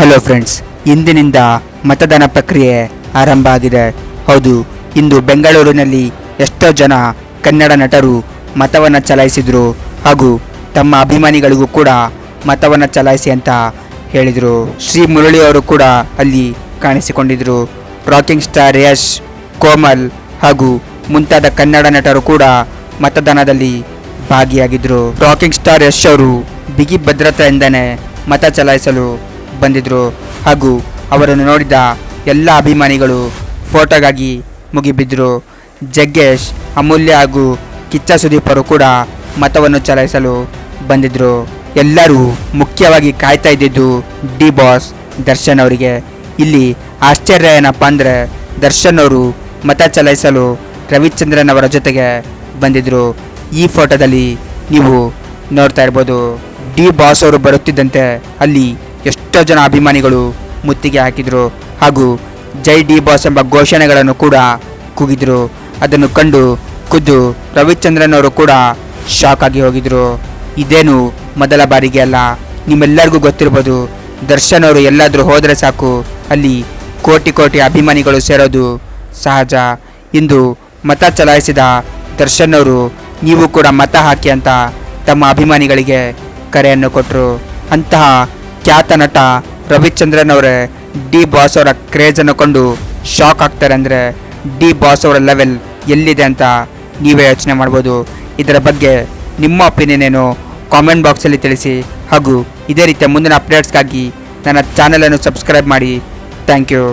Hello friends ಇಂದಿನಿಂದ ಮತದಾನ ಪ್ರಕ್ರಿಯೆ ಆರಂಭ ಆಗಿದೆ. ಹೌದು, ಇಂದು ಬೆಂಗಳೂರಿನಲ್ಲಿ ಎಷ್ಟೋ ಜನ ಕನ್ನಡ ನಟರು ಮತವನ್ನು ಚಲಾಯಿಸಿದರು ಹಾಗೂ ತಮ್ಮ ಅಭಿಮಾನಿಗಳಿಗೂ ಕೂಡ ಮತವನ್ನು ಚಲಾಯಿಸಿ ಅಂತ ಹೇಳಿದರು. ಶ್ರೀ ಮುರಳಿ ಅವರು ಕೂಡ ಅಲ್ಲಿ ಕಾಣಿಸಿಕೊಂಡಿದ್ದರು ರಾಕಿಂಗ್ ಸ್ಟಾರ್ ಯಶ್, ಕೋಮಲ್ ಹಾಗೂ ಮುಂತಾದ ಕನ್ನಡ ನಟರು ಕೂಡ ಮತದಾನದಲ್ಲಿ ಭಾಗಿಯಾಗಿದ್ದರು ರಾಕಿಂಗ್ ಸ್ಟಾರ್ ಯಶ್ ಅವರು ಬಿಗಿ ಭದ್ರತೆಯಿಂದನೇ ಮತ ಚಲಾಯಿಸಲು ಬಂದಿದ್ರು ಹಾಗೂ ಅವರನ್ನು ನೋಡಿದ ಎಲ್ಲ ಅಭಿಮಾನಿಗಳು ಫೋಟೋಗಾಗಿ ಮುಗಿಬಿದ್ದರು. ಜಗ್ಗೇಶ್, ಅಮೂಲ್ಯ ಹಾಗೂ ಕಿಚ್ಚ ಸುದೀಪ್ ಅವರು ಕೂಡ ಮತವನ್ನು ಚಲಾಯಿಸಲು ಬಂದಿದ್ದರು ಎಲ್ಲರೂ ಮುಖ್ಯವಾಗಿ ಕಾಯ್ತಾ ಇದ್ದಿದ್ದು ಡಿ ಬಾಸ್ ದರ್ಶನ್ ಅವರಿಗೆ. ಇಲ್ಲಿ ಆಶ್ಚರ್ಯ ಏನಪ್ಪ ಅಂದರೆ ದರ್ಶನ್ ಅವರು ಮತ ಚಲಾಯಿಸಲು ರವಿಚಂದ್ರನ್ ಅವರ ಜೊತೆಗೆ ಬಂದಿದ್ದರು ಈ ಫೋಟೋದಲ್ಲಿ ನೀವು ನೋಡ್ತಾ ಇರ್ಬೋದು. ಡಿ ಬಾಸ್ ಅವರು ಬರುತ್ತಿದ್ದಂತೆ ಅಲ್ಲಿ ಎಷ್ಟೋ ಜನ ಅಭಿಮಾನಿಗಳು ಮುತ್ತಿಗೆ ಹಾಕಿದರು ಹಾಗೂ ಜೈ ಡಿ ಬಾಸ್ ಎಂಬ ಘೋಷಣೆಗಳನ್ನು ಕೂಡ ಕೂಗಿದ್ರು. ಅದನ್ನು ಕಂಡು ಖುದ್ದು ರವಿಚಂದ್ರನ್ ಅವರು ಕೂಡ ಶಾಕ್ ಆಗಿ ಹೋಗಿದ್ರು. ಇದೇನು ಮೊದಲ ಬಾರಿಗೆ ಅಲ್ಲ, ನಿಮ್ಮೆಲ್ಲರಿಗೂ ಗೊತ್ತಿರ್ಬೋದು, ದರ್ಶನ್ ಅವರು ಎಲ್ಲಾದರೂ ಹೋದರೆ ಸಾಕು, ಅಲ್ಲಿ ಕೋಟಿ ಕೋಟಿ ಅಭಿಮಾನಿಗಳು ಸೇರೋದು ಸಹಜ. ಇಂದು ಮತ ಚಲಾಯಿಸಿದ ದರ್ಶನ್ ಅವರು, ನೀವು ಕೂಡ ಮತ ಹಾಕಿ ಅಂತ ತಮ್ಮ ಅಭಿಮಾನಿಗಳಿಗೆ ಕರೆಯನ್ನು ಕೊಟ್ಟರು ಅಂತಹ ಖ್ಯಾತ ನಟ ರವಿಚಂದ್ರನ್ ಅವರೇ, ಡಿ ಬಾಸ್ ಅವರ ಕ್ರೇಜನ್ನು ಕಂಡು ಶಾಕ್ ಆಗ್ತಾರೆ ಅಂದರೆ ಡಿ ಬಾಸ್ ಅವರ ಲೆವೆಲ್ ಎಲ್ಲಿದೆ ಅಂತ ನೀವೇ ಯೋಚನೆ ಮಾಡ್ಬೋದು. ಇದರ ಬಗ್ಗೆ ನಿಮ್ಮ ಒಪಿನಿಯನ್ ಏನು ಕಾಮೆಂಟ್ ಬಾಕ್ಸಲ್ಲಿ ತಿಳಿಸಿ. ಹಾಗೂ ಇದೇ ರೀತಿಯ ಮುಂದಿನ ಅಪ್ಡೇಟ್ಸ್ಗಾಗಿ ನನ್ನ ಚಾನಲನ್ನು ಸಬ್ಸ್ಕ್ರೈಬ್ ಮಾಡಿ. Thank you